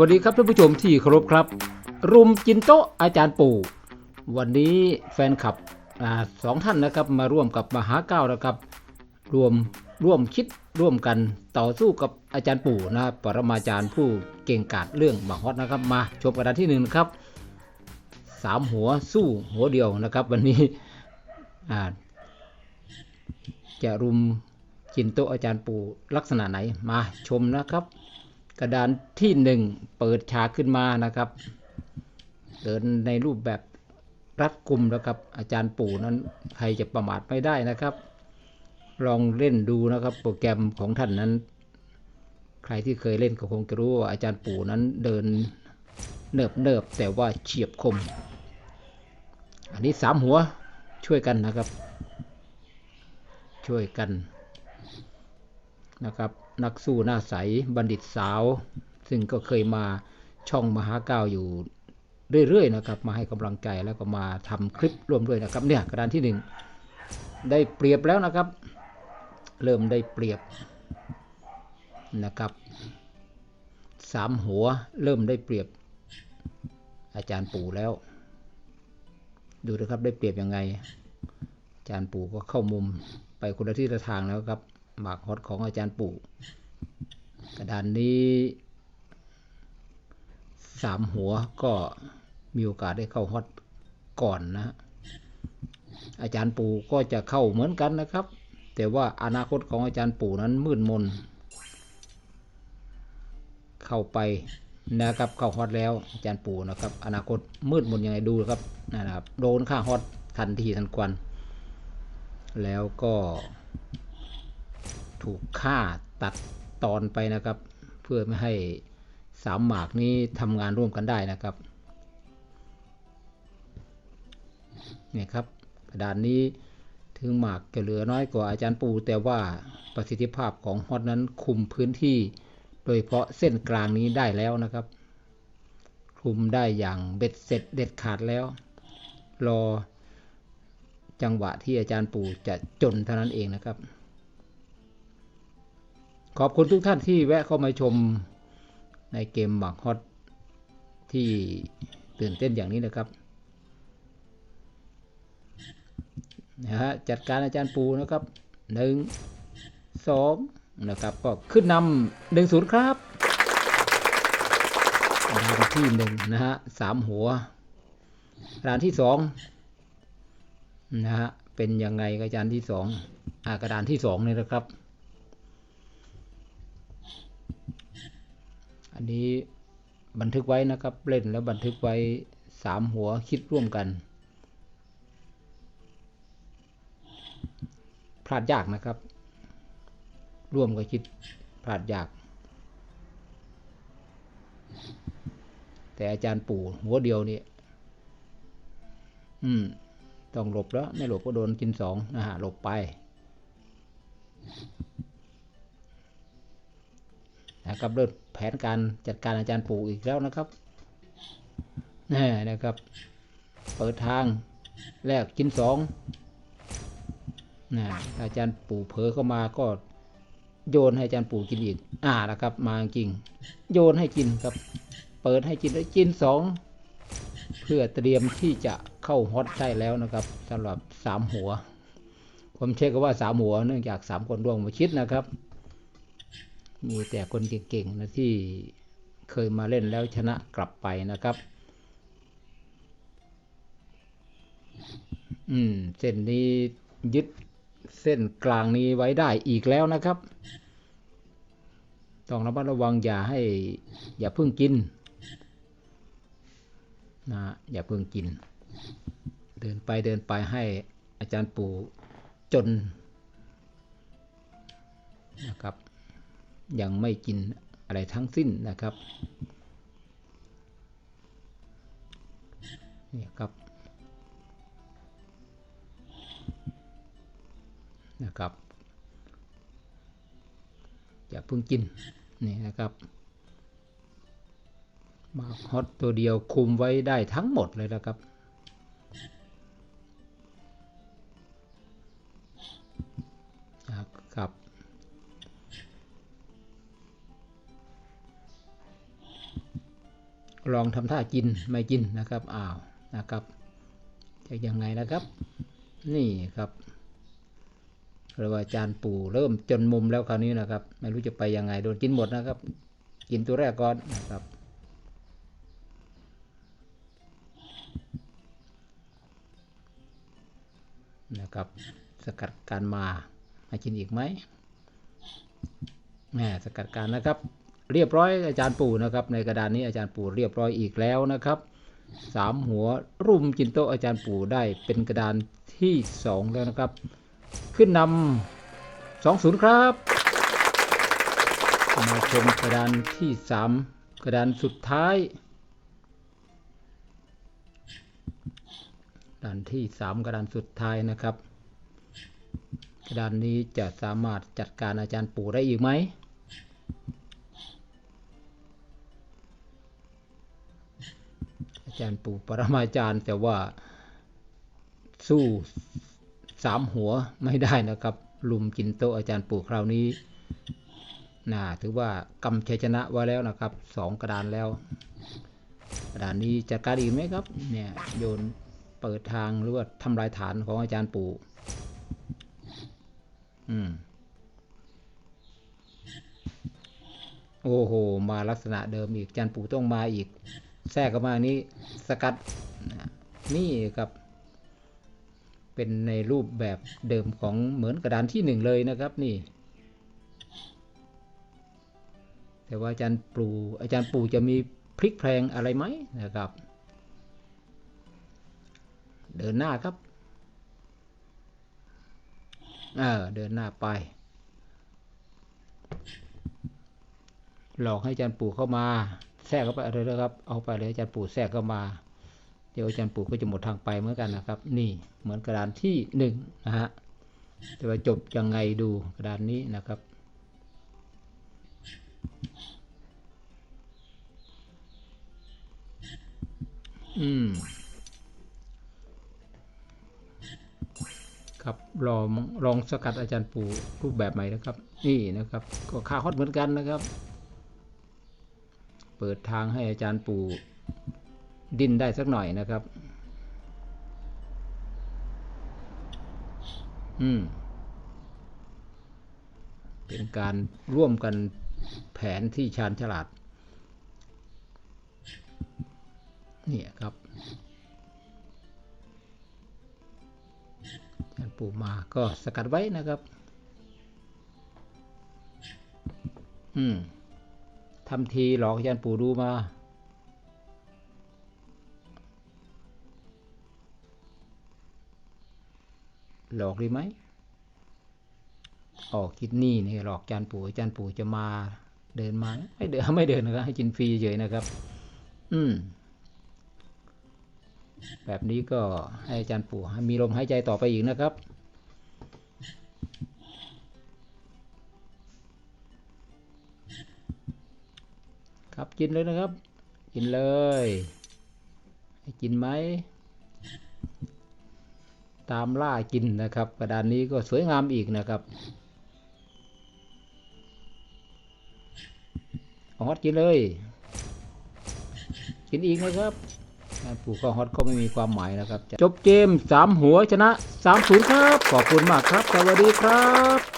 วัสดีครับท่านผู้ชมที่เคารพครับ รุมกินโต๊ะอาจารย์ปู่ วันนี้แฟนคลับอสองท่านนะครับมาร่วมกับมหาเก้านะครับ รวมร่วมคิดร่วมกันต่อสู้กับอาจารย์ปู่นะครับปรมาจารย์ผู้เก่งกาจเรื่องหมาฮอตนะครับ มาชมกระดานที่หนึ่งครับสามหัวสู้หัวเดียวนะครับ วันนี้จะรุมกินโต๊ะอาจารย์ปู่ลักษณะไหนมาชมนะครับ กระดานที่หนึ่งเปิดฉากขึ้นมานะครับ เดินในรูปแบบรัดกุมนะครับ อาจารย์ปู่นั้นใครจะประมาทไม่ได้นะครับ ลองเล่นดูนะครับโปรแกรมของท่านนั้น ใครที่เคยเล่นก็คงจะรู้ว่าอาจารย์ปู่นั้นเดินเนิบเนิบแต่ว่าเฉียบคม อันนี้สามหัวช่วยกันนะครับ ช่วยกันนะครับ นักสู้หน้าใสบัณฑิตสาว ซึ่งก็เคยมาช่องมหาก้าวอยู่เรื่อยๆนะครับ มาให้กำลังใจแล้วก็มาทำคลิปร่วมด้วยนะครับเนี่ยกระดานที่หนึ่งได้เปรียบแล้วนะครับ เริ่มได้เปรียบนะครับสามหัวเริ่มได้เปรียบอาจารย์ปู่แล้ว ดูนะครับได้เปรียบยังไง อาจารย์ปู่ก็เข้ามุมไปคนละที่ละทางแล้วครับ หมากฮอตของอาจารย์ปู่กระดานนี้สามหัวก็มีโอกาสได้เข้าฮอตก่อนนะ อาจารย์ปู่ก็จะเข้าเหมือนกันนะครับ แต่ว่าอนาคตของอาจารย์ปู่นั้นมืดมน เข้าไปนะครับเข้าฮอตแล้วอาจารย์ปู่นะครับ อนาคตมืดมนยังไงดูครับนะครับ โดนค่าฮอตทันทีทันควัน แล้วก็ ถูกฆ่าตัดตอนไปนะครับ เพื่อไม่ให้สามหมากนี้ทำงานร่วมกันได้นะครับเนี่ยครับกระดานนี้ถึงหมากจะเหลือน้อยกว่าอาจารย์ปู แต่ว่าประสิทธิภาพของฮอตนั้นคุมพื้นที่ โดยเฉพาะเส้นกลางนี้ได้แล้วนะครับ คุมได้อย่างเบ็ดเสร็จเด็ดขาดแล้ว รอจังหวะที่อาจารย์ปู่จะจนเท่านั้นเองนะครับ ขอบคุณทุกท่านที่แวะเข้ามาชมในเกมหมากฮอตที่ตื่นเต้นอย่างนี้นะครับนะฮะจัดการอาจารย์ปูนะครับหนึ่งสองนะครับก็ขึ้นนำหนึ่งศูนย์ครับดานที่หนึ่งนะฮะสามหัวดานที่สองนะฮะเป็นยังไงกับอาจารย์ที่สองอากระดานที่สองนี่นะครับ นนี้บันทึกไว้นะครับเล่นแล้วบันทึกไว้สามหัวคิดร่วมกัน พลาดยากนะครับ ร่วมก็คิดพลาดยาก แต่อาจารย์ปู่หัวเดียวนี่อืมต้องหลบแล้ว ไม่หลบก็โดนกินสองนะฮะหลบไป นะครับเริ่มแผนการจัดการอาจารย์ปู่อีกแล้วนะครับนี่นะครับ เปิดทางแรกกินสองนะอาจารย์ปู่เผลอเข้ามาก็โยนให้อาจารย์ปู่กินอีก อ่านะครับ มาจริง โยนให้กินครับ เปิดให้กินแล้วกินสองเพื่อเตรียมที่จะเข้าฮอตได้แล้วนะครับสำหรับสามหัว ผมเช็คก็ว่าสามหัวเนื่องจากสามคนร่วมมาคิดนะครับ มีแต่คนเก่งๆนะที่เคยมาเล่นแล้วชนะกลับไปนะครับ อืม เส้นนี้ยึดเส้นกลางนี้ไว้ได้อีกแล้วนะครับ ต้องระมัดระวังอย่าให้ อย่าเพิ่งกินนะอย่าเพิ่งกิน เดินไปเดินไปให้อาจารย์ปู่จนนะครับ ยังไม่กินอะไรทั้งสิ้นนะครับนี่ครับนะครับอย่าเพิ่งกินนี่นะครับมาฮอตตัวเดียวคุมไว้ได้ทั้งหมดเลยนะครับครับ ลองทำท่ากินไม่กินนะครับอ้าวนะครับจะยังไงนะครับ นี่ครับเรียกว่าอาจารย์ปู่เริ่มจนมุมแล้วคราวนี้นะครับ ไม่รู้จะไปยังไงโดนกินหมดนะครับ กินตัวแรกก่อนนะครับนะครับสกัดการมามากินอีกไหมแหมสกัดการนะครับ เรียบร้อยอาจารย์ปู่นะครับ ในกระดานนี้อาจารย์ปู่เรียบร้อยอีกแล้วนะครับสามหัวรุมจินโตอาจารย์ปู่ได้เป็นกระดานที่สองแล้วนะครับ ขึ้นนำสองศูนย์ครับมาชมกระดานที่สามกระดานสุดท้ายกระดานที่สามกระดานสุดท้ายนะครับกระดานนี้จะสามารถจัดการอาจารย์ปู่ได้อีกไหม อาจารย์ปู่ปรมาจารย์ แต่ว่าสู้สามหัวไม่ได้นะครับ ลุมกินโตอาจารย์ปู่คราวนี้น่าถือว่ากำชัยชนะไว้แล้วนะครับสองกระดานแล้ว กระดานนี้จัดการอีกไหมครับ เนี่ยโยนเปิดทางหรือว่าทำลายฐานของอาจารย์ปู่อืมโอ้โห มาลักษณะเดิมอีกอาจารย์ปู่ต้องมาอีก แทรกเข้ามานี้สกัดนี่ครับ เป็นในรูปแบบเดิมของเหมือนกระดานที่หนึ่งเลยนะครับนี่ แต่ว่าอาจารย์ปูอาจารย์ปูจะมีพลิกแพลงอะไรไหมนะครับ เดินหน้าครับเออเดินหน้าไป หลอกให้อาจารย์ปู่เข้ามา แทรกเข้าไปเลยนะครับ เอาไปเลยอาจารย์ปู่แทรกเข้ามา เดี๋ยวอาจารย์ปู่ก็จะหมดทางไปเหมือนกันนะครับ นี่เหมือนกระดานที่หนึ่งนะฮะแต่ว่าจบยังไงดูกระดานนี้นะครับอืมครับลองลองสกัดอาจารย์ปู่รูปแบบใหม่นะครับ นี่นะครับ ก็คาฮอตเหมือนกันนะครับ เปิดทางให้อาจารย์ปู่ดิ้นได้สักหน่อยนะครับ อืม เป็นการร่วมกันแผนที่ชาญฉลาด เนี่ยครับอาจารย์ปู่มาก็สกัดไว้นะครับ อืม ทำทีหลอกอาจารย์ปู่ดูมา หลอกดีไหม ออกคิดนี่นี่หลอกอาจารย์ปู่อาจารย์ปู่จะมาเดินมา ไม่เดินไม่เดินนะครับให้กินฟรีเฉยนะครับ อืม แบบนี้ก็ให้อาจารย์ปู่มีลมหายใจต่อไปอีกนะครับ ครับกินเลยนะครับ กินเลยกินไหมตามล่ากินนะครับ กระดานนี้ก็สวยงามอีกนะครับฮอตกินเลย กินอีกนะครับการปลูกข้าวฮอตก็ไม่มีความหมายนะครับ จบเกมสามหัวชนะสามศูนย์ครับ ขอบคุณมากครับ สวัสดีครับ